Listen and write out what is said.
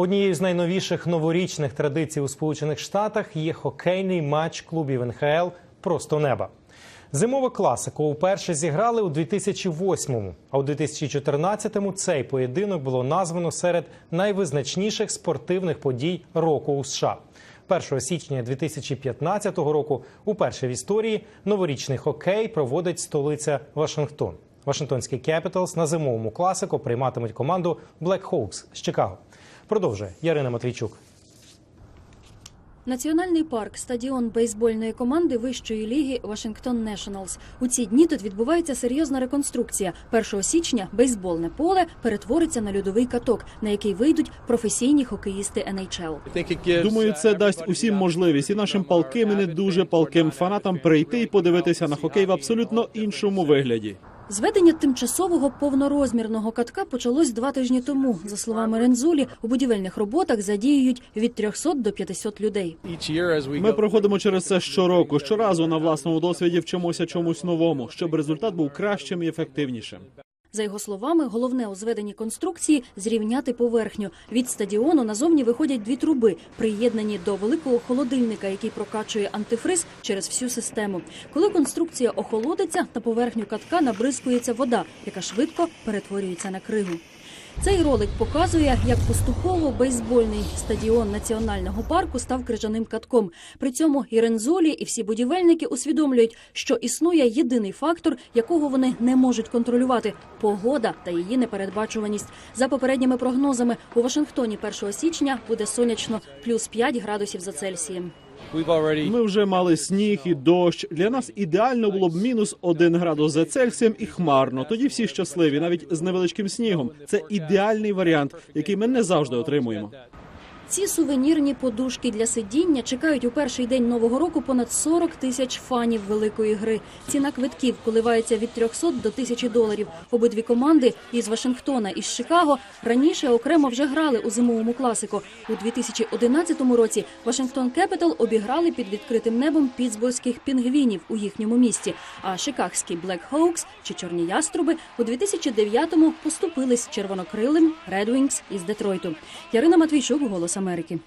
Однією з найновіших новорічних традицій у Сполучених Штатах є хокейний матч клубів НХЛ Просто неба. Зимова класика уперше зіграли у 2008-му, а у 2014-му цей поєдинок було названо серед найвизначніших спортивних подій року у США. 1 січня 2015 року, уперше в історії, новорічний хокей проводить столиця Вашингтон. Вашингтонські Capitals на зимовому класику прийматимуть команду Black Hawks з Чикаго. Продовжує Ярина Матвійчук. Національний парк стадіон бейсбольної команди вищої ліги Вашингтон Нешнлс. У ці дні тут відбувається серйозна реконструкція. 1 січня бейсбольне поле перетвориться на льодовий каток, на який вийдуть професійні хокеїсти НХЛ. Думаю, це дасть усім можливість і нашим палким і не дуже палким фанатам прийти і подивитися на хокей в абсолютно іншому вигляді. Зведення тимчасового повнорозмірного катка почалось два тижні тому. За словами Рензулі, у будівельних роботах задіюють від 300 до 500 людей. Ми проходимо через це щороку. Щоразу на власному досвіді вчимося чомусь новому, щоб результат був кращим і ефективнішим. За його словами, головне у зведенні конструкції зрівняти поверхню. Від стадіону назовні виходять дві труби, приєднані до великого холодильника, який прокачує антифриз через всю систему. Коли конструкція охолодиться, на поверхню катка набризкується вода, яка швидко перетворюється на кригу. Цей ролик показує, як поступово бейсбольний стадіон національного парку став крижаним катком. При цьому і Рензолі, і всі будівельники усвідомлюють, що існує єдиний фактор, якого вони не можуть контролювати погода та її непередбачуваність. За попередніми прогнозами у Вашингтоні 1 січня буде сонячно плюс 5 градусів за Цельсієм. Ми вже мали сніг і дощ. Для нас ідеально було б мінус один градус за Цельсієм і хмарно. Тоді всі щасливі, навіть з невеличким снігом. Це ідеальний варіант, який ми не завжди отримуємо. Ці сувенірні подушки для сидіння чекають у перший день нового року понад 40 тисяч фанів великої гри. Ціна квитків коливається від 300 до 1000 доларів. Обидві команди із Вашингтона і з Чикаго раніше окремо вже грали у зимовому класику. У 2011 році Вашингтон Кепітал обіграли під відкритим небом пітсбурзьких пінгвінів у їхньому місті. А шикагські Блек Хоукс чи Чорні Яструби у 2009-му поступились червонокрилим Wings із Детройту. Ярина Матвійчук, Голос Америки.